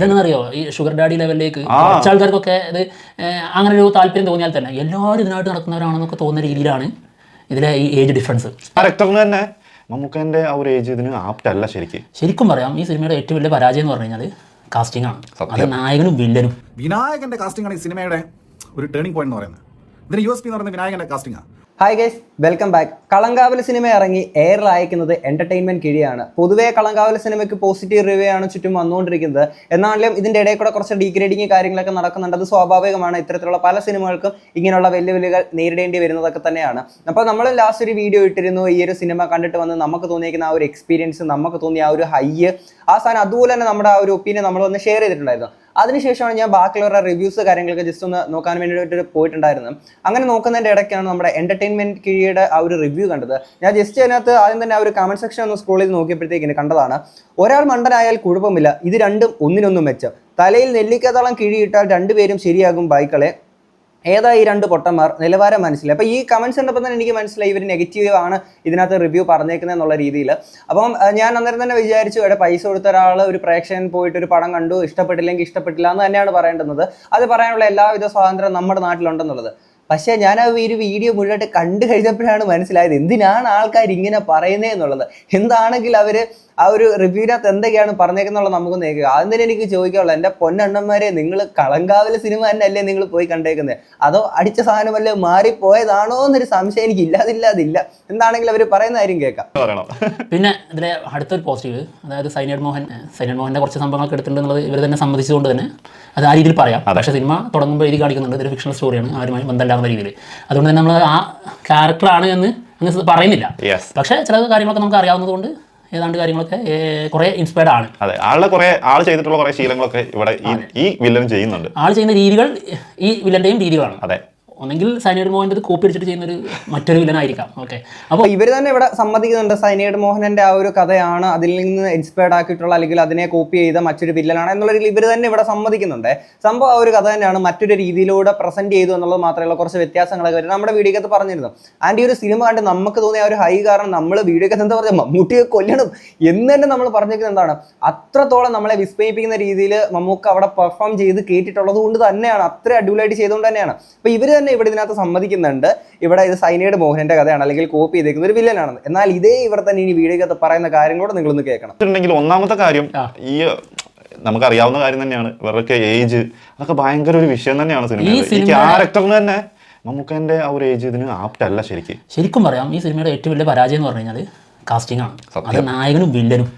ഇതെന്നറിയോ ഈ sugar daddy ലെവലിലേക്ക് കുറച്ച് ആൾക്കാർക്കൊക്കെ ഇത് അങ്ങനെ ഒരു താല്പര്യം തോന്നിയാൽ തന്നെ എല്ലാവരും ഇതിനായിട്ട് നടക്കുന്നവരാണെന്നൊക്കെ തോന്നുന്ന രീതിയിലാണ് ഇതിലെ ഈ ഏജ് ഡിഫറൻസ് ക്യാരക്ടറിന് തന്നെ. മമ്മൂക്കന്റെ ആ ഒരു ഏജ് ഇതിന് ആപ്റ്റ് അല്ല ശരിക്കും. ശരിക്കും പറയാം ഈ സിനിമയുടെ ഏറ്റവും വലിയ പരാജയം എന്ന് പറഞ്ഞു കഴിഞ്ഞാൽ കാസ്റ്റിംഗ് ആണ്. അത് നായകനും വില്ലനും. വിനായകന്റെ കാസ്റ്റിംഗ് ആണ് ഈ സിനിമയുടെ ഒരു ടേണിംഗ് പോയിന്റ് എന്ന് പറയുന്നത്. ഇതിന് യു എസ് പി എന്ന് പറയുന്നത് വിനായകന്റെ കാസ്റ്റിംഗ് ആണ് hi guys welcome back Kalamkaval cinema ഇറങ്ങി എയറിൽ അയക്കുന്നത് എന്റർടൈൻമെന്റ് കിഴിയാണ് പൊതുവേ കളങ്കാവൽ സിനിമയ്ക്ക് പോസിറ്റീവ് റിവ്യൂ ആണ് ചുറ്റും വന്നുകൊണ്ടിരിക്കുന്നത്. എന്നാലും ഇതിന്റെ ഇടയിൽ കൂടെ കുറച്ച് ഡീഗ്രേഡിങ് കാര്യങ്ങളൊക്കെ നടക്കുന്നുണ്ട്. അത് സ്വാഭാവികമാണ്. ഇത്തരത്തിലുള്ള പല സിനിമകൾക്കും ഇങ്ങനെയുള്ള വെല്ലുവിളികൾ നേരിടേണ്ടി വരുന്നതൊക്കെ തന്നെയാണ്. അപ്പോൾ നമ്മൾ ലാസ്റ്റ് ഒരു വീഡിയോ ഇട്ടിരുന്നു. ഈ ഒരു സിനിമ കണ്ടിട്ട് വന്ന് നമുക്ക് തോന്നിയിരിക്കുന്ന ആ ഒരു എക്സ്പീരിയൻസ് നമുക്ക് തോന്നിയ ആ ഒരു ഹൈ ആ സാധനം അതുപോലെ തന്നെ നമ്മുടെ ആ ഒരു ഒപ്പീനിയൻ നമ്മൾ വന്ന് ഷെയർ ചെയ്തിട്ടുണ്ടായിരുന്നു. അതിനുശേഷമാണ് ഞാൻ ബാക്കിയുള്ള റിവ്യൂസ് കാര്യങ്ങളൊക്കെ ജസ്റ്റ് ഒന്ന് നോക്കാൻ വേണ്ടിയിട്ട് പോയിട്ടുണ്ടായിരുന്നു അങ്ങനെ നോക്കുന്നതിന്റെ ഇടയ്ക്കാണ് നമ്മുടെ എന്റർടൈൻമെന്റ് കിഴിയുടെ ആ ഒരു റിവ്യൂ കണ്ടത്. ഞാൻ ജസ്റ്റ് അതിനകത്ത് ആദ്യം തന്നെ ആ ഒരു കമന്റ് സെക്ഷൻ ഒന്ന് സ്ക്രോൾ ചെയ്ത് നോക്കിയപ്പോഴത്തേക്കിന് കണ്ടതാണ്. ഒരാൾ മണ്ടനായാൽ കുഴപ്പമില്ല ഇത് രണ്ടും ഒന്നിനൊന്നും മെച്ചം. തലയിൽ നെല്ലിക്കതളം കിഴിയിട്ടാൽ രണ്ടുപേരും ശരിയാകും ബൈക്കളെ. ഏതാ ഈ രണ്ട് പൊട്ടന്മാർ? നിലവാരം മനസ്സിലായി. അപ്പോൾ ഈ കമൻസ് കണ്ടപ്പോൾ തന്നെ എനിക്ക് മനസ്സിലായി. ഇവർ നെഗറ്റീവ് ആണ് ഇതിനകത്ത് റിവ്യൂ പറഞ്ഞേക്കുന്നത് എന്നുള്ള രീതിയിൽ അപ്പം ഞാൻ അന്നേരം തന്നെ വിചാരിച്ചു ഇവിടെ പൈസ കൊടുത്ത ഒരാൾ ഒരു പ്രേക്ഷകൻ പോയിട്ട് ഒരു പടം കണ്ടു ഇഷ്ടപ്പെട്ടില്ലെങ്കിൽ ഇഷ്ടപ്പെട്ടില്ല എന്ന് തന്നെയാണ് പറയേണ്ടുന്നത്. അത് പറയാനുള്ള എല്ലാവിധ സ്വാതന്ത്ര്യം നമ്മുടെ നാട്ടിലുണ്ടെന്നുള്ളത്. പക്ഷേ ഞാൻ ആ ഒരു വീഡിയോ മുഴുവനായിട്ട് കണ്ടു കഴിഞ്ഞപ്പോഴാണ് മനസ്സിലായത് എന്തിനാണ് ആൾക്കാർ ഇങ്ങനെ പറയുന്നത് എന്നുള്ളത്? എന്താണെങ്കിൽ അവർ ആ ഒരു റിവ്യൂവിനകത്ത് എന്തൊക്കെയാണ് പറഞ്ഞേക്കുന്നുള്ളത് നമുക്ക് നേക്കുക ആദ്യം തന്നെ എനിക്ക് ചോദിക്കാനുള്ളത് എന്റെ പൊന്നണ്ണന്മാരെ നിങ്ങൾ കളങ്കാവിലെ സിനിമ തന്നെ അല്ലേ നിങ്ങൾ പോയി കണ്ടേക്കുന്നത് അതോ അടിച്ച സാധനം വല്ല മാറിപ്പോയതാണോ എന്നൊരു സംശയം എനിക്ക് ഇല്ലാതില്ലാതില്ല എന്താണെങ്കിലും അവർ പറയുന്ന കാര്യം കേൾക്കാം. പറയണം. പിന്നെ ഇതിലെ അടുത്തൊരു പോസിറ്റീവ് അതായത് സൈനേഡ് മോഹൻ സൈനേഡ് മോഹന്റെ കുറച്ച് സംഭവങ്ങളൊക്കെ എടുത്തിട്ടുണ്ടെന്നുള്ളത് ഇവർ തന്നെ സംബന്ധിച്ചുകൊണ്ട് തന്നെ അത് ആ രീതിയിൽ പറയാം. പക്ഷേ സിനിമ തുടങ്ങുമ്പോൾ എഴുതി കാണിക്കുന്നുണ്ട്. ഇതൊരു ഫിക്ഷണൽ സ്റ്റോറിയാണ് ആരുമായി ബന്ധമില്ലാത്ത രീതിയിൽ. അതുകൊണ്ട് തന്നെ നമ്മൾ ആ ക്യാരക്ടറാണ് എന്ന് അങ്ങ് പറയുന്നില്ല. യെസ് പക്ഷേ ചില കാര്യങ്ങളൊക്കെ നമുക്ക് അറിയാവുന്നതുകൊണ്ട് ഏതാണ്ട് കാര്യങ്ങളൊക്കെ കുറേ ഇൻസ്പയർഡ് ആണ്. അതെ ആളുടെ കുറേ ആൾ ചെയ്തിട്ടുള്ള കുറേ ശീലങ്ങളൊക്കെ ഇവിടെ ഈ വില്ലൻ ചെയ്യുന്നുണ്ട്. ആൾ ചെയ്യുന്ന രീതികൾ ഈ വില്ലന്റെയും രീതികളാണ്. അതെ. ഒന്നെങ്കിൽ സൈനൈഡ് മോഹന്റെ കോപ്പി അടിച്ചിട്ട് ചെയ്യുന്ന ഒരു മറ്റൊരു വില്ലനായിരിക്കാം ഓക്കെ അപ്പോൾ ഇവർ തന്നെ ഇവിടെ സമ്മതിക്കുന്നുണ്ട്. സൈനേഡ് മോഹനന്റെ ആ ഒരു കഥയാണ് അതിൽ നിന്ന് ഇൻസ്പയർഡ് ആക്കിയിട്ടുള്ള അല്ലെങ്കിൽ അതിനെ കോപ്പി ചെയ്ത മറ്റൊരു വില്ലനാണ് എന്നുള്ള രീതിയിൽ ഇവർ തന്നെ ഇവിടെ സമ്മതിക്കുന്നുണ്ട്. സംഭവം ആ ഒരു കഥ തന്നെയാണ് മറ്റൊരു രീതിയിലൂടെ പ്രസന്റ് ചെയ്തു എന്നുള്ളത് മാത്രമല്ല കുറച്ച് വ്യത്യാസങ്ങളൊക്കെ വരും. നമ്മുടെ വീഡിയോക്കകത്ത് പറഞ്ഞിരുന്നു. ആൻഡ് ഈ ഒരു സിനിമ കണ്ട് നമുക്ക് തോന്നിയ ആ ഒരു ഹൈ കാരണം നമ്മൾ വീഡിയോക്കകത്ത് എന്താ പറയുക മമ്മൂട്ടിയെ കൊല്ലണം. എന്ന് തന്നെ നമ്മൾ പറഞ്ഞിരിക്കുന്നത് എന്താണ്? അത്രത്തോളം നമ്മളെ വിസ്മയിപ്പിക്കുന്ന രീതിയിൽ മമ്മൂക്ക് അവിടെ പെർഫോം ചെയ്ത് കേട്ടിട്ടുള്ളത് കൊണ്ട് തന്നെയാണ്. അത്ര അടിപൊളിയായിട്ട് ചെയ്തുകൊണ്ട് തന്നെയാണ്. അപ്പോൾ ഇവർ തന്നെ ഇവിടെ ഇതിനകത്ത് സമ്മതിക്കുന്നുണ്ട്. ഇവിടെ ഇത് സൈനയുടെ മോഹനന്റെ കഥയാണ് അല്ലെങ്കിൽ കോപ്പി ചെയ്തേക്കുന്ന ഒരു വില്ലനാണ് എന്നാൽ ഇതേ ഇവർ തന്നെ ഇനി വീഡിയോക്കകത്ത് പറയുന്ന കാര്യങ്ങളോട് നിങ്ങളൊന്ന് കേൾക്കണം. ഉണ്ടെങ്കിൽ ഒന്നാമത്തെ കാര്യം ഈ നമുക്കറിയാവുന്ന കാര്യം തന്നെയാണ്. ഇവരുടെ ഏജ് അതൊക്കെ ഭയങ്കര ഒരു വിഷയം തന്നെയാണ് സിനിമ ഈ ക്യാരക്ടറിന് തന്നെ മമ്മൂക്കന്റെ ആ ഒരു ഏജ് ഇതിന് ആപ്റ്റ് അല്ല ശരിക്കും. ശരിക്കും പറയാം ഈ സിനിമയുടെ ഏറ്റവും വലിയ പരാജയം എന്ന് പറഞ്ഞു കഴിഞ്ഞാൽ കാസ്റ്റിംഗ് ആണ്. അത് നായകനും വില്ലനും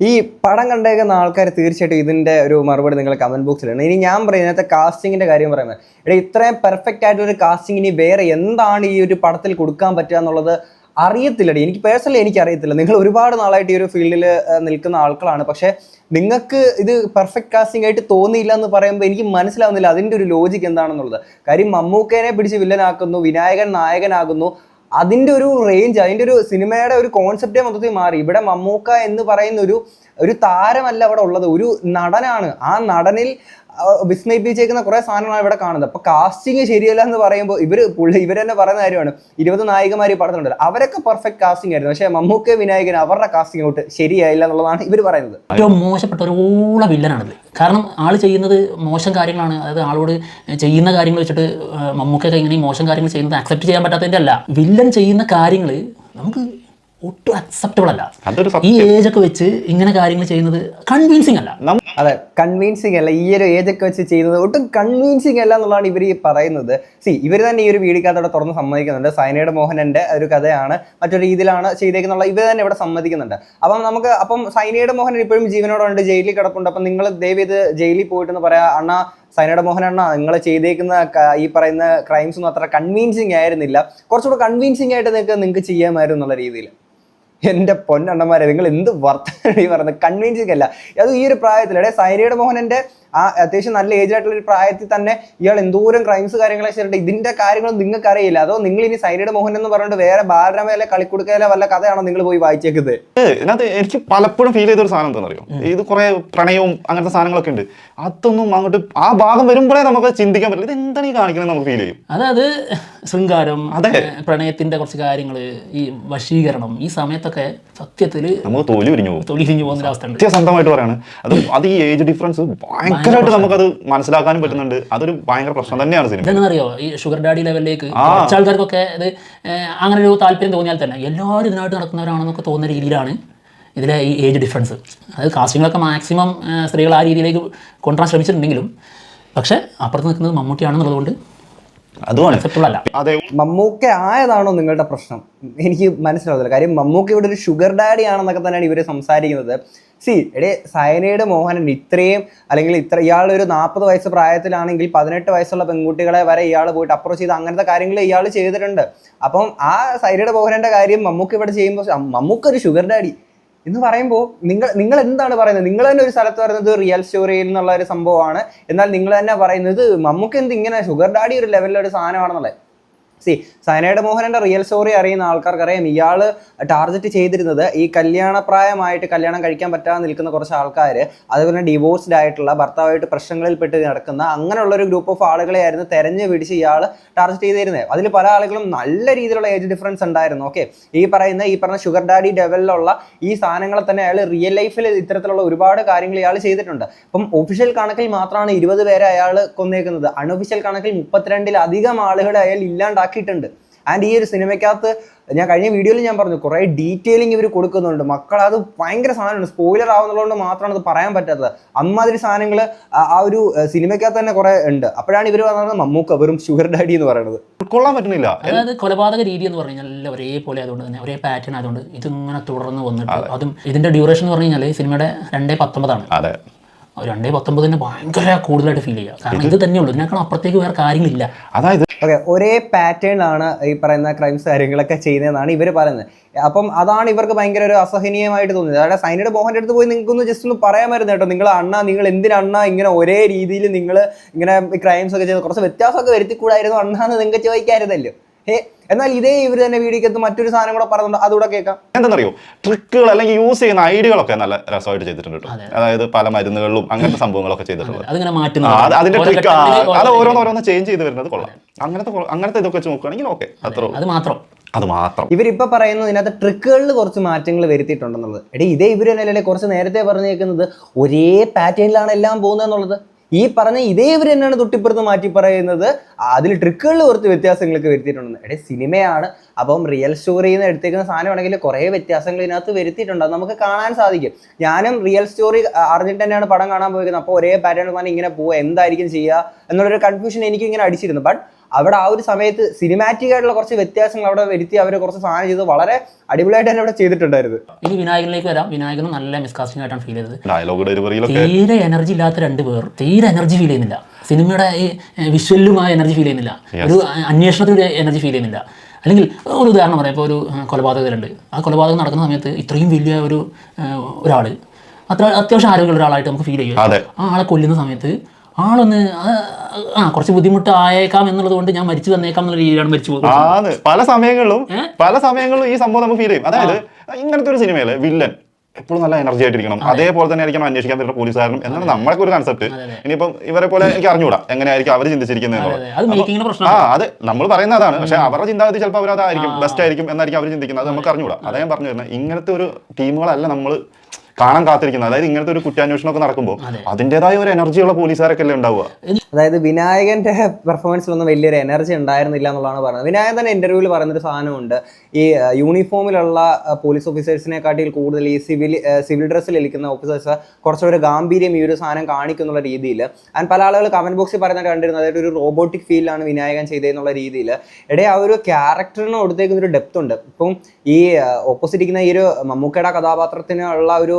ഈ പടം കണ്ടേക്കുന്ന ആൾക്കാർ തീർച്ചയായിട്ടും ഇതിന്റെ ഒരു മറുപടി നിങ്ങൾ കമന്റ് ബോക്സിലാണ് ഇനി ഞാൻ പറയും ഇതിനകത്തെ കാസ്റ്റിങ്ങിന്റെ കാര്യം പറയുന്നത്. ഇവിടെ ഇത്രയും പെർഫെക്റ്റ് ആയിട്ടുള്ള ഒരു കാസ്റ്റിംഗ് ഇനി വേറെ എന്താണ് ഈ ഒരു പടത്തിൽ കൊടുക്കാൻ പറ്റുക എന്നുള്ളത് അറിയത്തില്ലടി. എനിക്ക് പേഴ്സണലി എനിക്ക് അറിയത്തില്ല നിങ്ങൾ ഒരുപാട് നാളായിട്ട് ഈ ഒരു ഫീൽഡിൽ നിൽക്കുന്ന ആൾക്കാരാണ് പക്ഷേ നിങ്ങൾക്ക് ഇത് പെർഫെക്റ്റ് കാസ്റ്റിംഗ് ആയിട്ട് തോന്നിയില്ല എന്ന് പറയുമ്പോൾ എനിക്ക് മനസ്സിലാവുന്നില്ല അതിന്റെ ഒരു ലോജിക് എന്താണെന്നുള്ളത്. കാര്യം മമ്മൂക്കേനെ പിടിച്ച് വില്ലനാക്കുന്നു വിനായകൻ നായകനാകുന്നു. അതിന്റെ ഒരു റേഞ്ച് അതിന്റെ ഒരു സിനിമയുടെ ഒരു കോൺസെപ്റ്റേ മൊത്തത്തിൽ മാറി. ഇവിടെ മമ്മൂക്ക എന്ന് പറയുന്ന ഒരു ഒരു താരമല്ല അവിടെ ഉള്ളത്. ഒരു നടനാണ്. ആ നടനിൽ വിസ്മയിപ്പിച്ചേക്കുന്ന കുറെ സാധനങ്ങളാണ് ഇവിടെ കാണുന്നത്. അപ്പൊ കാസ്റ്റിംഗ് ശരിയല്ല എന്ന് പറയുമ്പോൾ ഇവർ പുള്ളി ഇവർ തന്നെ പറയുന്ന കാര്യമാണ്. ഇരുപത് നായികമാർ ഈ പടത്തിലുണ്ടല്ലോ. അവരൊക്കെ പെർഫെക്റ്റ് കാസ്റ്റിംഗ് ആയിരുന്നു. പക്ഷേ മമ്മൂക്ക വിനായകൻ അവരുടെ കാസ്റ്റിംഗ് ഔട്ട് ശരിയായില്ല എന്നുള്ളതാണ് ഇവർ പറയുന്നത്. ഏറ്റവും മോശപ്പെട്ട ഒരു വില്ലനാണത്. കാരണം ആൾ ചെയ്യുന്നത് മോശം കാര്യങ്ങളാണ്. അതായത് ആളോട് ചെയ്യുന്ന കാര്യങ്ങൾ വെച്ചിട്ട് മമ്മൂക്കൊക്കെ ഇങ്ങനെ മോശം കാര്യങ്ങൾ ചെയ്യുന്നത് അക്സെപ്റ്റ് ചെയ്യാൻ പറ്റാത്തതിന്റെ അല്ല. വില്ലൻ ചെയ്യുന്ന കാര്യങ്ങൾ നമുക്ക് ഒട്ടും അക്സെപ്റ്റബിൾ അല്ല. ഈ ഏജ് ഒക്കെ വെച്ച് ഇങ്ങനെ കാര്യങ്ങൾ ചെയ്യുന്നത് കൺവീൻസിങ് അല്ല. അതെ കൺവീൻസിങ് അല്ല. ഈ ഒരു ഏജ് ഒക്കെ വെച്ച് ചെയ്യുന്നത് ഒട്ടും കൺവീൻസിങ് അല്ല എന്നുള്ളതാണ് ഇവർ ഈ പറയുന്നത്. സി ഇവർ തന്നെ ഈ ഒരു വീടിക്കകത്തോടെ തുറന്ന് സമ്മതിക്കുന്നുണ്ട്. സൈനയുടെ മോഹനന്റെ ഒരു കഥയാണ് മറ്റൊരു രീതിയിലാണ് ചെയ്തേക്കുന്നുള്ള ഇവർ തന്നെ ഇവിടെ സമ്മതിക്കുന്നുണ്ട്. അപ്പം നമുക്ക് അപ്പം സൈനയുടെ മോഹനൻ ഇപ്പോഴും ജീവനോടുണ്ട് ജയിലിൽ കിടപ്പുണ്ട്. അപ്പം നിങ്ങൾ ദയവ് ഇത് ജയിലിൽ പോയിട്ടെന്ന് പറയാ അണ്ണ സൈനയുടെ മോഹൻ അണ്ണ നിങ്ങൾ ചെയ്തേക്കുന്ന ഈ പറയുന്ന ക്രൈംസ് ഒന്നും അത്ര കൺവീൻസിങ് ആയിരുന്നില്ല. കുറച്ചുകൂടെ കൺവീൻസിങ് ആയിട്ട് നിങ്ങൾക്ക് നിങ്ങൾക്ക് ചെയ്യാമായിരുന്നു എന്നുള്ള രീതിയിൽ എന്റെ പൊന്നണ്ണന്മാരെ നിങ്ങൾ എന്ത് വർത്തമാനം ഈ പറയുന്നത്? കൺവീൻസിങ് അല്ല അത് ഈ ഒരു പ്രായത്തിൽ എടേ സൈനയുടെ മോഹനന്റെ ആ അത്യാവശ്യം നല്ല ഏജ് ആയിട്ടുള്ള ഒരു പ്രായത്തിൽ തന്നെ ഇയാൾ എന്തോരം ക്രൈംസ് കാര്യങ്ങളൊക്കെ ചെയ്തിട്ട് ഇതിന്റെ കാര്യങ്ങൾ നിങ്ങൾക്ക് അറിയില്ല അതോ നിങ്ങൾ ഇനി സൈനയുടെ മോഹൻ എന്ന് പറഞ്ഞിട്ട് വേറെ ബാലരമയിലെ കളിക്കുടുക്കയിലെ വല്ല കഥയാണോ നിങ്ങൾ പോയി വായിച്ചേക്കുന്നത്? ഇതിനകത്ത് എനിക്ക് പലപ്പോഴും ഫീൽ ചെയ്തൊരു സാധനം എന്താണെന്ന് അറിയോ? ഇത് കുറെ പ്രണയവും അങ്ങനത്തെ സാധനങ്ങളൊക്കെ ഉണ്ട്. അതൊന്നും അങ്ങോട്ട് ആ ഭാഗം വരുമ്പോഴേ നമുക്ക് ചിന്തിക്കാൻ പറ്റില്ല. ഇത് എന്താണ് ഈ കാണിക്കുന്നത് നമുക്ക് ഫീൽ ചെയ്യും. അതായത് ശൃംഗാരം അതെ. പ്രണയത്തിന്റെ കുറച്ച് കാര്യങ്ങൾ ഈ വശീകരണം ഈ സമയത്തൊക്കെ സത്യത്തിൽ സത്യത്തിൽ നമുക്ക് തൊലി ഉരിഞ്ഞു പോകും. തൊലി ഉരിഞ്ഞു പോകുന്ന ഒരു അവസ്ഥ ഉണ്ട് സത്യസന്ധമായിട്ട് പറയാണ്. അത് അത് ഈ ഏജ് ഡിഫറൻസ് ഭയങ്കരമായിട്ട് നമുക്കത് മനസ്സിലാക്കാനും പറ്റുന്നുണ്ട്. അതൊരു ഭയങ്കര പ്രശ്നം തന്നെയാണ് സിനിമ. അറിയോ ഈ ഷുഗർ ഡാഡി ലെവലിലേക്ക് കുറച്ച് ആൾക്കാർക്കൊക്കെ ഇത് അങ്ങനെ ഒരു താല്പര്യം തോന്നിയാൽ തന്നെ എല്ലാവരും ഇതിനായിട്ട് നടക്കുന്നവരാണെന്നൊക്കെ തോന്നുന്ന രീതിയിലാണ് ഇതിലെ ഈ ഏജ് ഡിഫറൻസ്. അതായത് കാസ്റ്റിങ്ങിലൊക്കെ മാക്സിമം സ്ത്രീകൾ ആ രീതിയിലേക്ക് കൊണ്ടുവരാൻ ശ്രമിച്ചിട്ടുണ്ടെങ്കിലും പക്ഷേ അപ്പുറത്ത് നിൽക്കുന്നത് മമ്മൂട്ടിയാണെന്നുള്ളത് കൊണ്ട് അതുമാണ്. അതെ. മമ്മൂക്ക ആയതാണോ നിങ്ങളുടെ പ്രശ്നം? എനിക്ക് മനസ്സിലാവുന്നില്ല കാര്യം മമ്മൂക്ക ഇവിടെ ഒരു ഷുഗർ ഡാഡി ആണെന്നൊക്കെ തന്നെയാണ് ഇവർ സംസാരിക്കുന്നത്. സി എടേ സയനയുടെ മോഹനൻ ഇത്രയും അല്ലെങ്കിൽ ഇത്ര ഇയാൾ ഒരു നാൽപ്പത് വയസ്സ് പ്രായത്തിലാണെങ്കിൽ പതിനെട്ട് വയസ്സുള്ള പെൺകുട്ടികളെ വരെ ഇയാൾ പോയിട്ട് അപ്രോച്ച് ചെയ്ത് അങ്ങനത്തെ കാര്യങ്ങൾ ഇയാൾ ചെയ്തിട്ടുണ്ട്. അപ്പം ആ സൈനയുടെ മോഹനന്റെ കാര്യം മമ്മൂക്ക ഇവിടെ ചെയ്യുമ്പോൾ മമ്മൂക്ക ഒരു ഷുഗർ ഡാഡി എന്ന് പറയുമ്പോൾ നിങ്ങൾ നിങ്ങൾ എന്താണ് പറയുന്നത്? നിങ്ങൾ തന്നെ ഒരു സ്ഥലത്ത് പറയുന്നത് റിയൽ സ്റ്റോറിയിൽ എന്നുള്ള ഒരു സംഭവമാണ്. എന്നാൽ നിങ്ങൾ തന്നെ പറയുന്നത് മമ്മൂക്ക് എന്ത് ഇങ്ങനെ ഷുഗർ ഡാഡി ഒരു ലെവലിലെ ഒരു സാധനമാണെന്നുള്ളത്. സി സയനയുടെ മോഹനന്റെ റിയൽ സ്റ്റോറി അറിയുന്ന ആൾക്കാർക്കറിയാം. ഇയാൾ ടാർഗറ്റ് ചെയ്തിരുന്നത് ഈ കല്യാണപ്രായമായിട്ട് കല്യാണം കഴിക്കാൻ പറ്റാതെ നിൽക്കുന്ന കുറച്ച് ആൾക്കാർ അതുപോലെ തന്നെ ഡിവോഴ്സ്ഡ് ആയിട്ടുള്ള ഭർത്താവായിട്ട് പ്രശ്നങ്ങളിൽ പെട്ട് നടക്കുന്ന അങ്ങനെയുള്ള ഒരു ഗ്രൂപ്പ് ഓഫ് ആളുകളെയായിരുന്നു തെരഞ്ഞു പിടിച്ച് ഇയാൾ ടാർഗറ്റ് ചെയ്തിരുന്നത്. അതിൽ പല ആളുകളും നല്ല രീതിയിലുള്ള ഏജ് ഡിഫറൻസ് ഉണ്ടായിരുന്നു. ഓക്കെ ഈ പറയുന്ന ഈ പറഞ്ഞ ഷുഗർ ഡാഡി ലെവലിലുള്ള ഈ സാധനങ്ങളെ തന്നെ അയാൾ റിയൽ ലൈഫിൽ ഇത്തരത്തിലുള്ള ഒരുപാട് കാര്യങ്ങൾ ഇയാൾ ചെയ്തിട്ടുണ്ട്. അപ്പം ഒഫീഷ്യൽ കണക്കിൽ മാത്രമാണ് ഇരുപത് പേരെ അയാൾ കൊന്നേക്കുന്നത്. അൺഒഫീഷ്യൽ കണക്കിൽ മുപ്പത്തിരണ്ടിലധികം ആളുകളെ അയാൾ ഇല്ലാണ്ടാക്കിയിട്ടുണ്ട് ആൻഡ് ഈ ഒരു സിനിമയ്ക്കകത്ത് ഞാൻ കഴിഞ്ഞ വീഡിയോയിൽ ഞാൻ പറഞ്ഞു കുറേ ഡീറ്റെയിലിംഗ് ഇവർ കൊടുക്കുന്നുണ്ട്. മക്കൾ അത് ഭയങ്കര സാധനമാണ്. സ്പോയിലർ ആവുന്നതുകൊണ്ട് മാത്രമാണ് അത് പറയാൻ പറ്റാത്തത്. അമ്മാതിരി സാധനങ്ങൾ ആ ഒരു സിനിമയ്ക്കകത്ത് തന്നെ കുറേ ഉണ്ട്. അപ്പോഴാണ് ഇവർ പറഞ്ഞത് മമ്മൂക്ക വെറും ഷുഗർ ഡാഡി എന്ന് പറയുന്നത്. ഉൾക്കൊള്ളാൻ പറ്റുന്നില്ല. അതായത് കൊലപാതക രീതി എന്ന് പറഞ്ഞു കഴിഞ്ഞാൽ എല്ലാം ഒരേപോലെ അതുകൊണ്ട് തന്നെ ഒരേ പാറ്റേൺ ആയതുകൊണ്ട് ഇതിങ്ങനെ തുടർന്ന് വന്നിട്ട് അതും. ഇതിന്റെ ഡ്യൂറേഷൻ എന്ന് പറഞ്ഞു കഴിഞ്ഞാൽ സിനിമയുടെ രണ്ടേ പത്തൊമ്പതാണ്. അതെ. രണ്ടേ പത്തൊമ്പതിന് ഭയങ്കര കൂടുതലായിട്ട് ഫീൽ ചെയ്യുക. കാരണം ഇത് തന്നെയുള്ളൂ. ഇതിനേക്കാൾ അപ്പുറത്തേക്ക് വേറെ കാര്യങ്ങളില്ല. അതായത് ഓക്കെ ഒരേ പാറ്റേൺ ആണ് ഈ പറയുന്ന ക്രൈംസ് കാര്യങ്ങളൊക്കെ ചെയ്യുന്നതെന്നാണ് ഇവർ പറയുന്നത്. അപ്പം അതാണ് ഇവർക്ക് ഭയങ്കര ഒരു അസഹനീയമായിട്ട് തോന്നിയത്. അതായത് സൈനയുടെ മോഹന്റെ അടുത്ത് പോയി നിങ്ങൾക്കൊന്ന് ജസ്റ്റ് ഒന്ന് പറയാമായിരുന്നു കേട്ടോ. നിങ്ങൾ അണ്ണ നിങ്ങൾ എന്തിനണ്ണ ഇങ്ങനെ ഒരേ രീതിയിൽ നിങ്ങൾ ഇങ്ങനെ ക്രൈംസ് ഒക്കെ ചെയ്ത് കുറച്ച് വ്യത്യാസമൊക്കെ വരുത്തിക്കൂടായിരുന്നു അണ്ണ എന്ന് നിങ്ങൾക്ക് ചോദിക്കായിരുന്നല്ലോ. ഏ എന്നാൽ ഇതേ ഇവർ തന്നെ വീഡിയോക്കകത്ത് മറ്റൊരു സാധനം കൂടെ പറയുന്നുണ്ട് അതുകൂടെ കേൾക്കാം. എന്താണെന്നറിയോ ട്രിക്കുകൾ അല്ലെങ്കിൽ യൂസ് ചെയ്യുന്ന ഐഡിയകളൊക്കെ നല്ല രസമായിട്ട് ചെയ്തിട്ടുണ്ട് കേട്ടോ. അതായത് പല മരുന്നുകളിലും അങ്ങനത്തെ സംഭവങ്ങളൊക്കെ ചെയ്തിട്ടുണ്ട്. അതിന്റെ ട്രിക്ക് അത് ഓരോ ഓരോന്ന് ഓരോന്ന് ചേഞ്ച് ചെയ്ത് വരുന്നത് കൊള്ളാം. അങ്ങനത്തെ അങ്ങനത്തെ ഇതൊക്കെ വെച്ച് നോക്കുകയാണെങ്കിൽ ഓക്കെ അത്ര അത് മാത്രം. അത് മാത്രം. ഇവരിപ്പോൾ പറയുന്നത് ഇതിനകത്ത് ട്രിക്കുകളിൽ കുറച്ച് മാറ്റങ്ങൾ വരുത്തിയിട്ടുണ്ടെന്നുള്ളത്. എടീ ഇതേ ഇവർ തന്നെയല്ലേ കുറച്ച് നേരത്തെ പറഞ്ഞേക്കുന്നത് ഒരേ പാറ്റേണിലാണ് എല്ലാം പോകുന്നത് എന്നുള്ളത് ഈ പറഞ്ഞ ഇതേ ഇവർ തന്നെയാണ് തൊട്ടിപ്പുറത്ത് മാറ്റി പറയുന്നത്. അതിൽ ട്രിക്കുകളിൽ കുറച്ച് വ്യത്യാസങ്ങളൊക്കെ വരുത്തിയിട്ടുണ്ടെന്ന് എടേ സിനിമയാണ്. അപ്പം റിയൽ സ്റ്റോറിയിൽ നിന്ന് എടുത്തേക്കുന്ന സാധനമാണെങ്കിൽ കുറേ വ്യത്യാസങ്ങൾ ഇതിനകത്ത് വരുത്തിയിട്ടുണ്ട്. നമുക്ക് കാണാൻ സാധിക്കും. ഞാനും റിയൽ സ്റ്റോറി അറിഞ്ഞിട്ട് തന്നെയാണ് പടം കാണാൻ പോയിരിക്കുന്നത്. അപ്പോൾ ഒരേ പാറ്റേൺ തന്നെ ഇങ്ങനെ പോവുക എന്തായിരിക്കും ചെയ്യുക എന്നുള്ളൊരു കൺഫ്യൂഷൻ എനിക്ക് ഇങ്ങനെ അടിച്ചിരുന്നു. ബട്ട് അവിടെ ആ ഒരു സമയത്ത് സിനിമാറ്റിക് ആയിട്ടുള്ള കുറച്ച് വ്യത്യാസങ്ങൾ അവിടെ വരുത്തി അവരെ കുറച്ച് സാധനം ചെയ്ത് വളരെ അടിപൊളിയായിട്ട് തന്നെ അവിടെ ചെയ്തിട്ടുണ്ടായിരുന്നു. ഇനി വിനായകനിലേക്ക് വരാം. വിനായകനും നല്ല മിസ്കാസ്റ്റിംഗ് ആയിട്ടാണ് ഫീൽ ചെയ്തത്. ഡയലോഗ് ഡെലിവറിയിലൊക്കെ തീരെ എനർജി ഇല്ലാത്ത രണ്ട് പേർ തീരെ എനർജി ഫീൽ ചെയ്യുന്നില്ല. സിനിമയുടെ ഈ വിഷ്വലുമായ എനർജി ഫീൽ ചെയ്യുന്നില്ല. ഒരു അന്വേഷണത്തിന്റെ എനർജി ഫീൽ ചെയ്യുന്നില്ല. അല്ലെങ്കിൽ ഒരു ഉദാഹരണം പറയാം. ഇപ്പോൾ ഒരു കൊലപാതകരുണ്ട് കൊലപാതകത്തിലുണ്ട്. ആ കൊലപാതകം നടക്കുന്ന സമയത്ത് ഇത്രയും വലിയ ഒരു ഒരാൾ അത്ര അത്യാവശ്യം ആരോഗ്യമുള്ള ഒരാളായിട്ട് നമുക്ക് ഫീൽ ചെയ്യും. ആ ആളെ കൊല്ലുന്ന സമയത്ത് ആളൊന്ന് ആ, കുറച്ച് ബുദ്ധിമുട്ടായേക്കാം എന്നുള്ളത് കൊണ്ട് ഞാൻ മരിച്ചു തന്നേക്കാം എന്നുള്ള രീതിയിലാണ് മരിച്ചു പോകുന്നത് പല സമയങ്ങളിലും പല സമയങ്ങളിലും ഈ സംഭവം നമുക്ക് ഫീൽ ചെയ്യും. അതായത് ഇങ്ങനത്തെ ഒരു സിനിമയിൽ വില്ലൻ എപ്പോഴും നല്ല എനർജി ആയിട്ടിരിക്കണം. അതേപോലെ തന്നെ ആയിരിക്കണം അന്വേഷിക്കാൻ പറ്റുന്ന പോലീസുകാരനും. എന്നാണ് നമ്മളൊക്കെ ഒരു കൺസെപ്റ്റ് ഇനിയിപ്പം ഇവരെ പോലെ എനിക്ക് അറിഞ്ഞൂടാ എങ്ങനെയായിരിക്കും അവർ ചിന്തിച്ചിരിക്കുന്നത് ആ അത് നമ്മൾ പറയുന്ന അതാണ്. പക്ഷെ അവരുടെ ചിന്താഗതി ചിലപ്പോൾ അവർ അതായിരിക്കും ബെസ്റ്റ് ആയിരിക്കും എന്നായിരിക്കും അവർ ചിന്തിക്കുന്നത്. അത് നമുക്ക് അറിഞ്ഞൂടാ. അതാ ഞാൻ പറഞ്ഞു വരുന്നത്. ഇങ്ങനത്തെ ഒരു ടീമുകളല്ല നമ്മൾ കാണാൻ കാത്തിരിക്കുന്നത്. അതായത് ഇങ്ങനത്തെ ഒരു കുറ്റാന്വേഷണം ഒക്കെ നടക്കുമ്പോൾ അതിന്റെതായ ഒരു എനർജിയുള്ള പോലീസുകാരൊക്കെ അല്ലേ ഉണ്ടാവുക. അതായത് വിനായകന്റെ പെർഫോമൻസിലൊന്നും വലിയൊരു എനർജി ഉണ്ടായിരുന്നില്ല എന്നുള്ളതാണ് പറയുന്നത്. വിനായകൻ തന്നെ ഇന്റർവ്യൂവിൽ പറയുന്നൊരു സാധനമുണ്ട്. ഈ യൂണിഫോമിലുള്ള പോലീസ് ഓഫീസേഴ്സിനെക്കാട്ടിൽ കൂടുതൽ ഈ സിവിൽ സിവിൽ ഡ്രസ്സിൽ ഇരിക്കുന്ന ഓഫീസേഴ്സ് കുറച്ചൊരു ഗാംഭീര്യം ഈ ഒരു സാധനം കാണിക്കുന്നുള്ള രീതിയിൽ ആൻഡ് പല ആളുകൾ കമന്റ് ബോക്സിൽ പറയുന്നത് കണ്ടിരുന്നത് അതായത് ഒരു റോബോട്ടിക് ഫീലാണ് വിനായകൻ ചെയ്തതെന്നുള്ള രീതിയിൽ ഇടയിൽ ആ ഒരു ക്യാരക്ടറിന് കൊടുത്തേക്കുന്ന ഒരു ഡെപ്ത് ഉണ്ട്. ഇപ്പം ഈ ഓപ്പോസിറ്റ് ഇരിക്കുന്ന ഈ ഒരു മമ്മൂക്കയുടെ കഥാപാത്രത്തിനുള്ള ഒരു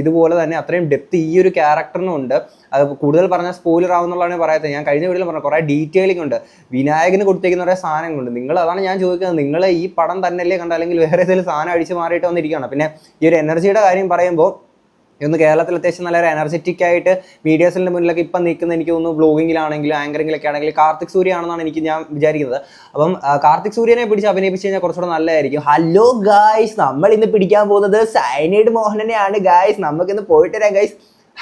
ഇതുപോലെ തന്നെ അത്രയും ഡെപ്ത് ഈ ഒരു ക്യാരക്ടറിനും ഉണ്ട്. അത് കൂടുതൽ പറഞ്ഞാൽ സ്പോയിലർ ആവുന്നുള്ളതാണ് പറയാത്തത്. ഞാൻ കഴിഞ്ഞ വീട്ടിൽ പറഞ്ഞു കുറേ ഡീറ്റെയിലിംഗ് ഉണ്ട്. വിനായകന് കൊടുത്തേക്കുന്ന കുറേ സാധനങ്ങളുണ്ട്. നിങ്ങൾ അതാണ് ഞാൻ ചോദിക്കുന്നത്. നിങ്ങൾ ഈ പടം തന്നെയല്ലേ കണ്ട അല്ലെങ്കിൽ വേറെ ഏതെങ്കിലും സാധനം അടിച്ച് മാറിയിട്ട് വന്നിരിക്കുകയാണ്. പിന്നെ ഈ ഒരു എനർജിയുടെ കാര്യം പറയുമ്പോൾ ഇന്ന് കേരളത്തിൽ അത്യാവശ്യം നല്ല എനർജറ്റിക് ആയിട്ട് മീഡിയാസിന്റെ മുന്നിലൊക്കെ ഇപ്പം നിൽക്കുന്ന എനിക്ക് തോന്നുന്നു ബ്ലോഗിങ്ങിലാണെങ്കിലും ആങ്കറിങ്ങിലൊക്കെ ആണെങ്കിൽ കാർത്തിക് സൂര്യ ആണെന്നാണ് എനിക്ക് ഞാൻ വിചാരിക്കുന്നത്. അപ്പം കാർത്തിക് സൂര്യനെ പിടിച്ച് അഭിനയിപ്പിച്ച് കഴിഞ്ഞാൽ കുറച്ചുകൂടെ നല്ലതായിരിക്കും. ഹലോ ഗായ്സ് നമ്മൾ ഇന്ന് പിടിക്കാൻ പോകുന്നത് സൈനൈഡ് മോഹനനെയാണ് ഗായ്സ് നമുക്കിന്ന് പോയിട്ട് വരാം ഗായ്സ്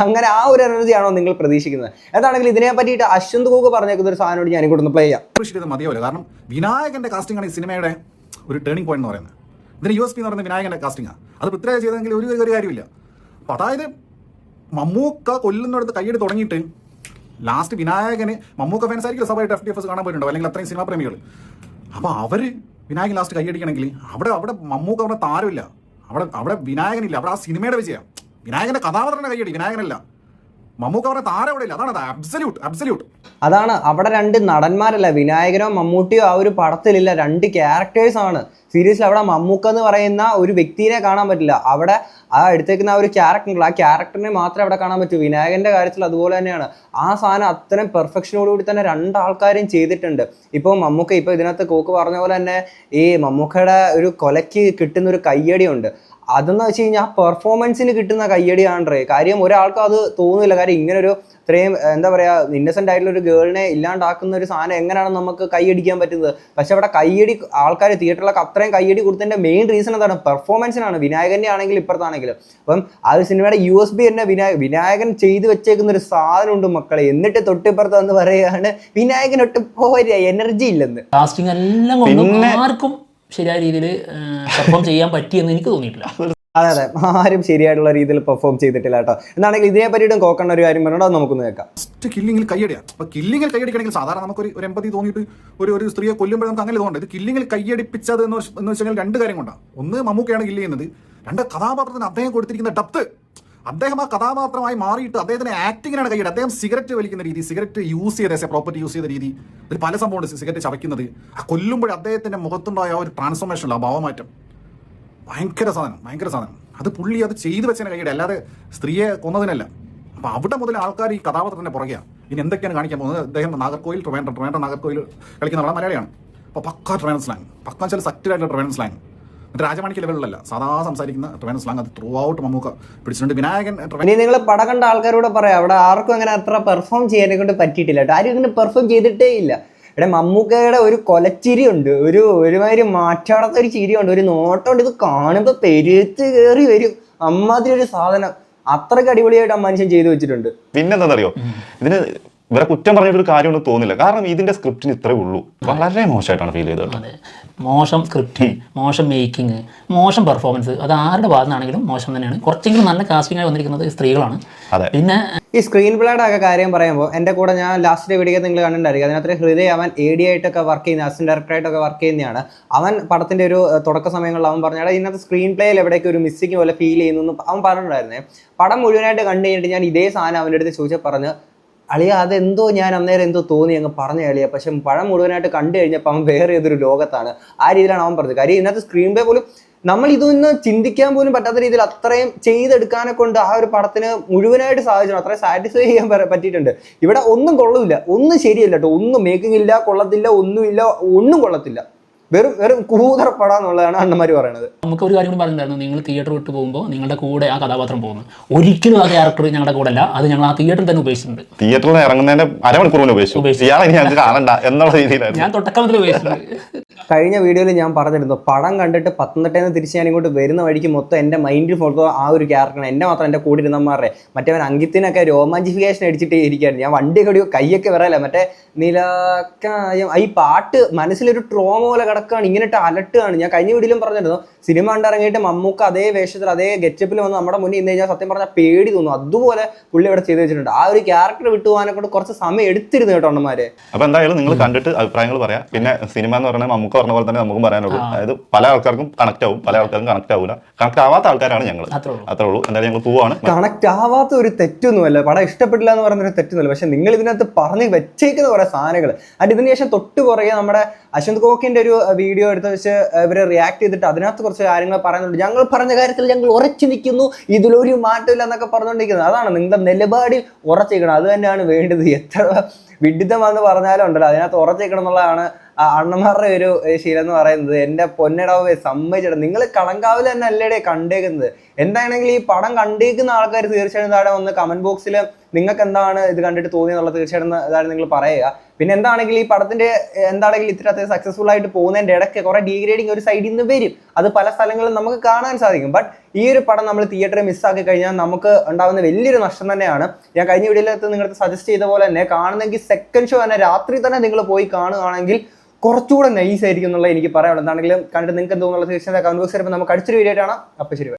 അങ്ങനെ ആ ഒരു എനർജി ആണോ നിങ്ങൾ പ്രതീക്ഷിക്കുന്നത്? എന്താണെങ്കിൽ ഇതിനെ പറ്റിയിട്ട് അശ്വന്ത് കൂക്ക് പറഞ്ഞേക്കുന്ന ഒരു സാധനോട് ഞാൻ ഇങ്ങോട്ട് പ്ലേ ചെയ്യാം. അപ്രീഷിയേറ്റ് മതിയാവില്ല. കാരണം വിനായകന്റെ കാസ്റ്റിംഗ് ആണ് ഈ സിനിമയുടെ ഒരു ടേണിംഗ് പോയിന്റ് എന്ന് പറയുന്നത്. ഇതിന് യു എസ് പി എന്ന് പറയുന്ന വിനായകന്റെ കാസ്റ്റിംഗ് ആണ് അത് പൃഥ്വിരാജ് ചെയ്തെങ്കിൽ ഒരു ഒരു കാര്യമില്ല. അപ്പൊ അതായത് മമ്മൂക്ക കൊല്ലുന്നിടത്ത് കൈയ്യെടുത്ത് തുടങ്ങിയിട്ട് ലാസ്റ്റ് വിനായകന് മമ്മൂക്ക ഫാൻസ് ആയിരിക്കും സഭയായിട്ട് എഫ് ഡി എഫ് കാണാൻ പോയിട്ടുണ്ടോ അല്ലെങ്കിൽ അത്രയും സിനിമാ പ്രേമികൾ. അപ്പൊ അവർ വിനായകൻ ലാസ്റ്റ് കൈയടിക്കണമെങ്കിൽ അവിടെ അവിടെ മമ്മൂക്ക അവിടെ താരമില്ല. അവിടെ അവിടെ വിനായകനില്ല. അവിടെ ആ സിനിമയുടെ വിജയം. വിനായകന്റെ കഥാപാത്രന്റെ കൈയടി വിനായകനല്ല. മമ്മൂക്ക പറഞ്ഞ താരം അവിടെ ഇല്ല അതാണ് അബ്സല്യൂട്ട് അബ്സല്യൂട്ട് അതാണ് അവിടെ രണ്ട് നടന്മാരല്ല വിനായകനോ മമ്മൂട്ടിയോ ആ ഒരു പടത്തിലില്ല രണ്ട് ക്യാരക്ടേഴ്സ് ആണ്. സീരീസിൽ അവിടെ മമ്മൂക്ക എന്ന് പറയുന്ന ഒരു വ്യക്തിനെ കാണാൻ പറ്റില്ല. അവിടെ ആ എടുത്തേക്കുന്ന ആ ഒരു ക്യാരക്ടർ ആ ക്യാരക്ടറിനെ മാത്രമേ അവിടെ കാണാൻ പറ്റൂ. വിനായകന്റെ കാര്യത്തിൽ അതുപോലെ തന്നെയാണ്. ആ സാധനം അത്രയും പെർഫെക്ഷനോടുകൂടി തന്നെ രണ്ടാൾക്കാരും ചെയ്തിട്ടുണ്ട്. ഇപ്പോൾ മമ്മൂക്ക ഇപ്പോൾ ഇതിനകത്ത് കോക്ക് പറഞ്ഞ പോലെ തന്നെ ഈ മമ്മൂക്കയുടെ ഒരു കൊലയ്ക്ക് കിട്ടുന്ന ഒരു കയ്യടിയുണ്ട്. അതെന്ന് വെച്ച് കഴിഞ്ഞാൽ ആ പെർഫോമൻസിന് കിട്ടുന്ന കയ്യടിയാണ്രേ കാര്യം ഒരാൾക്ക് അത് തോന്നുന്നില്ല കാര്യം ഇങ്ങനെ ഒരു ഇത്രയും എന്താ പറയുക ഇന്നസെന്റ് ആയിട്ടുള്ള ഒരു ഗേളിനെ ഇല്ലാണ്ടാക്കുന്ന ഒരു സാധനം എങ്ങനെയാണ് നമുക്ക് കൈയടിക്കാൻ പറ്റുന്നത്? പക്ഷെ അവിടെ കയ്യടി ആൾക്കാർ തിയേറ്ററിലൊക്കെ അത്രയും കയ്യടി കൊടുത്തതിന്റെ മെയിൻ റീസൺ എന്താണ്? പെർഫോമൻസിനാണ് വിനായകന്റെ ആണെങ്കിലും ഇപ്പുറത്താണെങ്കിലും. അപ്പം ആ ഒരു സിനിമയുടെ യു എസ് ബി തന്നെ വിനായ വിനായകൻ ചെയ്ത് വെച്ചേക്കുന്ന ഒരു സാധനമുണ്ട് മക്കളെ. എന്നിട്ട് തൊട്ടിപ്പുറത്ത് എന്ന് പറയുകയാണ് വിനായകൻ ഒട്ടും പോരാ എനർജി ഇല്ലെന്ന്. കാസ്റ്റിംഗ് എല്ലാം ആർക്കും ശരിയായ രീതിയിൽ പെർഫോം ചെയ്യാൻ പറ്റിയെന്ന് എനിക്ക് തോന്നിയിട്ടില്ല. അതെ അതെ. ആരും ശരിയായിട്ടുള്ള രീതിയിൽ പെർഫോം ചെയ്തിട്ടില്ല കേട്ടോ. എന്നാണെങ്കിൽ ഇതേ പറ്റിയിട്ടും കോക്കണ്ട ഒരു കാര്യം പറഞ്ഞോ അത് നമുക്കൊന്ന് കേൾക്കാം. ഫസ്റ്റ് കില്ലിങ്ങിൽ കയ്യടിയാ അപ്പൊ കില്ലിങ്ങിൽ കയ്യടിക്കണമെങ്കിൽ സാധാരണ നമുക്ക് ഒരു എമ്പതി തോന്നിയിട്ട് ഒരു ഒരു സ്ത്രീയെ കൊല്ലുമ്പോൾ നമുക്ക് അങ്ങനെ തോന്നുന്നത് ഇത് കില്ലിങ്ങിൽ കയ്യടിപ്പിച്ചത് എന്ന് എന്ന് വെച്ചാൽ രണ്ട് കാര്യം കൊണ്ടാണ് ഒന്ന് മമ്മൂക്കയാണ് കില്ല് ചെയ്യുന്നത്. രണ്ട് കഥാപാത്രത്തിന് അദ്ദേഹം കൊടുത്തിരിക്കുന്ന ഡപ്ത് അദ്ദേഹം ആ കഥാപാത്രമായി മാറിയിട്ട് അദ്ദേഹത്തിന് ആക്ടിങ്ങിനാണ് കയ്യിട്ട് അദ്ദേഹം സിഗരറ്റ് വലിക്കുന്ന രീതി സിഗരറ്റ് യൂസ് ചെയ്ത പ്രോപ്പർട്ടി യൂസ് ചെയ്ത രീതി ഇതിൽ പല സംഭവമുണ്ട് സിഗരറ്റ് ചവയ്ക്കുന്നത്. ആ കൊല്ലുമ്പോൾ അദ്ദേഹത്തിന്റെ മുഖത്തുണ്ടായ ഒരു ട്രാൻസ്ഫോർമേഷൻ ആ ഭാവമാറ്റം. ഭയങ്കര സാധനം ഭയങ്കര സാധനം. അത് പുള്ളി അത് ചെയ്തു വെച്ചതിന് കൈയ്യടി അല്ലാതെ സ്ത്രീയെ കൊന്നതിനല്ല. അപ്പൊ അവിടെ മുതൽ ആൾക്കാർ ഈ കഥാപാത്രത്തിന്റെ പുറകെയാണ് ഇനി എന്തൊക്കെയാണ് കാണിക്കാൻ പോകുന്നത്? അദ്ദേഹം നാഗർകോയിൽ ട്രിവാൻഡ്രം ട്രിവാൻഡ്രം നാഗർകോയിൽ കളിക്കുന്ന ആളാണ് മലയാളിയാണ്. അപ്പോൾ പക്ക ട്രിവാൻഡ്രം സ്ലാങ് പക്ക വെച്ചാൽ സക്റ്റഡായിട്ടുള്ള സ്ലാങ് രാജമാണിക്ക് ലെവലിലല്ല സാധാ സംസാരിക്കുന്ന ട്രിവാൻഡ്രം സ്ലാങ് അത് ത്രൂ ഔട്ട് മമ്മൂക്ക പിടിച്ചിട്ടുണ്ട്. വിനായകൻ ഇനി നിങ്ങൾ പടം കണ്ട ആൾക്കാരോട് പറയാം അവിടെ ആർക്കും അങ്ങനെ അത്ര പെർഫോം ചെയ്യാനെ കൊണ്ട് പറ്റിയിട്ടില്ല കേട്ടോ. ആരും ഇങ്ങനെ പെർഫോം ചെയ്തിട്ടേ ഇല്ല. ഇവിടെ മമ്മൂക്കയുടെ ഒരു കൊലച്ചിരി ഉണ്ട് ഒരു ഒരുമാതിരി മാറ്റാടാത്ത ഒരു ചിരിയുണ്ട് ഒരു നോട്ടമുണ്ട്. ഇത് കാണുമ്പോൾ പെരുത്ത് കയറി വരും. അമ്മാതിരി ഒരു സാധനം. അത്രയ്ക്ക് അടിപൊളിയായിട്ട് ആ മനുഷ്യൻ ചെയ്തു വെച്ചിട്ടുണ്ട്. പിന്നെന്താണെന്നറിയോ? ഇതിന് ഇവരെ കുറ്റം പറഞ്ഞിട്ടൊരു കാര്യമൊന്നും തോന്നില്ല. കാരണം ഇതിന്റെ സ്ക്രിപ്റ്റിന് ഇത്രേ ഉള്ളൂ. വളരെ മോശമായിട്ടാണ് ഫീൽ ചെയ്തത് അതെ. മോശം സ്ക്രിപ്റ്റ് മോശം മേക്കിംഗ് മോശം പെർഫോമൻസ് അത് ആരുടെ ഭാഗത്താണെങ്കിലും മോശം തന്നെയാണ്. കുറച്ചെങ്കിലും നല്ല കാസ്റ്റിംഗ് ആയി വന്നിരിക്കുന്നത് സ്ത്രീകളാണ്. അതെ. പിന്നെ ഈ സ്ക്രീൻ പ്ലേയുടെ ഒക്കെ കാര്യം പറയുമ്പോൾ എന്റെ കൂടെ ഞാൻ ലാസ്റ്റ് വീഡിയോ നിങ്ങൾ കണ്ടിട്ടുണ്ടായിരിക്കും. അതിനകത്ത് ഹൃദയ അവൻ എ ഡി ആയിട്ടൊക്കെ വർക്ക് ചെയ്യുന്ന അസിസ്റ്റന്റ് ഡയറക്ടറായിട്ടൊക്കെ വർക്ക് ചെയ്യുന്നതാണ് അവൻ പടത്തിന്റെ ഒരു തുടക്ക സമയങ്ങളിൽ അവൻ പറഞ്ഞാൽ ഇതിനകത്ത് സ്ക്രീൻ പ്ലേയിൽ എവിടെയൊക്കെ ഒരു മിസ്സിങ് പോലെ ഫീൽ ചെയ്യുന്നു എന്ന് അവൻ പറഞ്ഞിട്ടുണ്ടായിരുന്നേ. പടം മുഴുവനായിട്ട് കണ്ടു കഴിഞ്ഞിട്ട് ഞാൻ ഇതേ സാധനം അവന്റെ അടുത്ത് ചോദിച്ചാൽ പറഞ്ഞ് അളിയ അതെന്തോ ഞാൻ അന്നേരം എന്തോ തോന്നി അങ്ങ് പറഞ്ഞ അളിയ. പക്ഷെ പഴം മുഴുവനായിട്ട് കണ്ടു കഴിഞ്ഞപ്പോൾ അവൻ വേറെ ഏതൊരു ലോകത്താണ്. ആ രീതിയിലാണ് അവൻ പറഞ്ഞത്. കാര്യം ഇന്നത്തെ സ്ക്രീൻ പ്ലേ പോലും നമ്മൾ ഇതൊന്നും ചിന്തിക്കാൻ പോലും പറ്റാത്ത രീതിയിൽ അത്രയും ചെയ്തെടുക്കാനെ കൊണ്ട് ആ ഒരു പടത്തിന് മുഴുവനായിട്ട് സാധിച്ചു അത്രയും സാറ്റിസ്ഫൈ ചെയ്യാൻ പറ്റിയിട്ടുണ്ട്. ഇവിടെ ഒന്നും കൊള്ളില്ല. ഒന്നും ശരിയല്ല കേട്ടോ. ഒന്നും മേക്കിംഗ് ഇല്ല കൊള്ളത്തില്ല ഒന്നുമില്ല ഒന്നും കൊള്ളത്തില്ല. വെറും വെറും കൂതറ പടം എന്നുള്ളതാണ് അണ്ണന്മാർ പറയുന്നത് നമുക്ക് ഒരു കാര്യം കൂടി പറഞ്ഞിട്ടുണ്ടായിരുന്നു. നിങ്ങൾ തിയേറ്റർ വിട്ട് പോകുമ്പോൾ നിങ്ങളുടെ കൂടെ ആ കഥാപാത്രം പോകുന്നു. ഒരിക്കലും ആ ക്യാരക്ടർ ഞങ്ങളുടെ കൂടെ അല്ല. അത് ഞങ്ങൾ ആ തിയേറ്ററിൽ തന്നെ ഉപയോഗിച്ചിട്ടുണ്ട്. തിയേറ്ററിൽ ഇറങ്ങുന്നതിന്റെ അരമണിക്കൂർ മുന്നേ ഉപയോഗിച്ചു. കാണണ്ട എന്നുള്ള രീതിയിലായിരുന്നു. ഞാൻ ഉപയോഗിച്ചിട്ടുണ്ട്. കഴിഞ്ഞ വീഡിയോയിൽ ഞാൻ പറഞ്ഞിരുന്നു പടം കണ്ടിട്ട് പത്തനംതിട്ടയിൽ നിന്ന് തിരിച്ച് ഞാൻ ഇങ്ങോട്ട് വരുന്ന വഴിക്ക് മൊത്തം എന്റെ മൈൻഡിൽ മൊത്തം ആ ഒരു ക്യാരക്ടറാണ് എന്നെ മാത്രം എന്റെ കൂടെ ഇരുന്നമാരുടെ മറ്റേ അങ്കിത്തിനൊക്കെ രോമാഞ്ചിഫിക്കേഷൻ അടിച്ചിട്ട് ഇരിക്കുകയാണ് ഞാൻ വണ്ടി കടിയോ കൈയൊക്കെ വരല്ല മറ്റേ നിലക്കായം ഈ പാട്ട് മനസ്സിലൊരു ട്രോമ പോലെ കിടക്കുകയാണ് ഇങ്ങനെട്ട് അലട്ടുകയാണ്. ഞാൻ കഴിഞ്ഞ വീഡിയോയിലും പറഞ്ഞിരുന്നു സിനിമ കണ്ടിറങ്ങിയിട്ട് മമ്മൂക്ക അതേ വേഷത്തിൽ അതേ ഗെറ്റപ്പിൽ വന്ന് നമ്മുടെ മുന്നിൽ നിന്ന് കഴിഞ്ഞാൽ സത്യം പറഞ്ഞാൽ പേടി തോന്നും. അതുപോലെ പുള്ളി ഇവിടെ ചെയ്തു വെച്ചിട്ടുണ്ട്. ആ ഒരു ക്യാരക്ടർ വിട്ടുപോകാനെ കൊണ്ട് കുറച്ച് സമയം എടുത്തിരുന്നു കേട്ടോ അണ്ണന്മാരെ. അപ്പൊ എന്തായാലും നിങ്ങൾ കണ്ടിട്ട് അഭിപ്രായങ്ങൾ പറയാം. പിന്നെ സിനിമ എന്ന് പറഞ്ഞാൽ മമ്മൂക്ക് പറഞ്ഞ പോലെ തന്നെ നമുക്കും പറയാനുള്ളൂ. അതായത് പല ആൾക്കാർക്കും കണക്ട് ആവും. പല ആൾക്കാർക്കും കണക്ട് ആവില്ല കണക്ട് ആവാത്ത ആൾക്കാരാണ് ഞങ്ങൾ അത്രേ ഉള്ളൂ. അത്രേ ഉള്ളൂ. എന്തായാലും ഞങ്ങൾ പോവാണ്. കണക്ട് ആവാത്ത ഒരു തെറ്റൊന്നുമല്ല. പടം ഇഷ്ടപ്പെട്ടില്ല എന്ന് പറഞ്ഞൊരു തെറ്റൊന്നുമല്ല. പക്ഷെ നിങ്ങൾ ഇതിനകത്ത് പറഞ്ഞ് വെച്ചേക്കുന്ന കുറെ സാധനങ്ങൾ അതിന് തൊട്ടു ശേഷം തൊട്ട് പുറകെ നമ്മുടെ അശ്വന്ത് കോക്കിന്റെ ഒരു വീഡിയോ എടുത്ത വെച്ച് ഇവരെ റിയാക്ട് ചെയ്തിട്ട് അതിനകത്ത് കുറച്ച് കാര്യങ്ങൾ പറയുന്നുണ്ട്. ഞങ്ങൾ പറഞ്ഞ കാര്യത്തിൽ ഞങ്ങൾ ഉറച്ചു നിൽക്കുന്നു. ഇതിലൊരു മാറ്റമില്ല എന്നൊക്കെ പറഞ്ഞുകൊണ്ടിരിക്കുന്നത് അതാണ് നിങ്ങളുടെ നിലപാടിൽ ഉറച്ചിരിക്കണം അത് തന്നെയാണ് വേണ്ടത്. എത്ര വിഡിതമാണെന്ന് പറഞ്ഞാലും ഉണ്ടല്ലോ. അതിനകത്ത് ഉറച്ചിരിക്കണം എന്നുള്ളതാണ് അണ്ണന്മാരുടെ ഒരു ശീലം എന്ന് പറയുന്നത്. എന്റെ പൊന്നടാവേ സമ്മതിച്ചിട നിങ്ങൾ കളങ്കാവിൽ തന്നെ അല്ലേടെ കണ്ടേക്കുന്നത്. എന്താണെങ്കിൽ ഈ പടം കണ്ടേക്കുന്ന ആൾക്കാർ തീർച്ചയായും താഴെ വന്ന് കമന്റ് ബോക്സിൽ നിങ്ങൾക്ക് എന്താണ് ഇത് കണ്ടിട്ട് തോന്നിയെന്നുള്ളത് തീർച്ചയായിട്ടും എന്തായാലും നിങ്ങൾ പറയുക. പിന്നെ എന്താണെങ്കിലും ഈ പടത്തിന്റെ എന്താണെങ്കിലും ഇത്ര സക്സസ്ഫുൾ ആയിട്ട് പോകുന്നതിന്റെ ഇടയ്ക്ക് കുറെ ഡീഗ്രേഡിങ് ഒരു സൈഡിൽ നിന്ന് വരും. അത് പല സ്ഥലങ്ങളിലും നമുക്ക് കാണാൻ സാധിക്കും. ബട്ട് ഈ ഒരു പടം നമ്മൾ തിയേറ്ററിൽ മിസ്സാക്കി കഴിഞ്ഞാൽ നമുക്ക് ഉണ്ടാകുന്ന വലിയൊരു നഷ്ടം തന്നെയാണ്. ഞാൻ കഴിഞ്ഞ വീഡിയോയിലത്ത് നിങ്ങൾക്ക് സജസ്റ്റ് ചെയ്ത പോലെ തന്നെ കാണുന്നെങ്കിൽ സെക്കൻഡ് ഷോ തന്നെ രാത്രി തന്നെ നിങ്ങൾ പോയി കാണുകയാണെങ്കിൽ കുറച്ചുകൂടെ നൈസ് ആയിരിക്കും എന്നുള്ളത് എനിക്ക് പറയാനുള്ളത് എന്താണെങ്കിലും കണ്ടിട്ട് നിങ്ങൾക്ക് എന്തോന്നുള്ള തീർച്ചയായിട്ടും തീർച്ചയായും കമന്റ് ബോക്സിൽ നമുക്ക് അടിച്ചൊരു വീഡിയോ ആണ് അപ്പോൾ ശരി.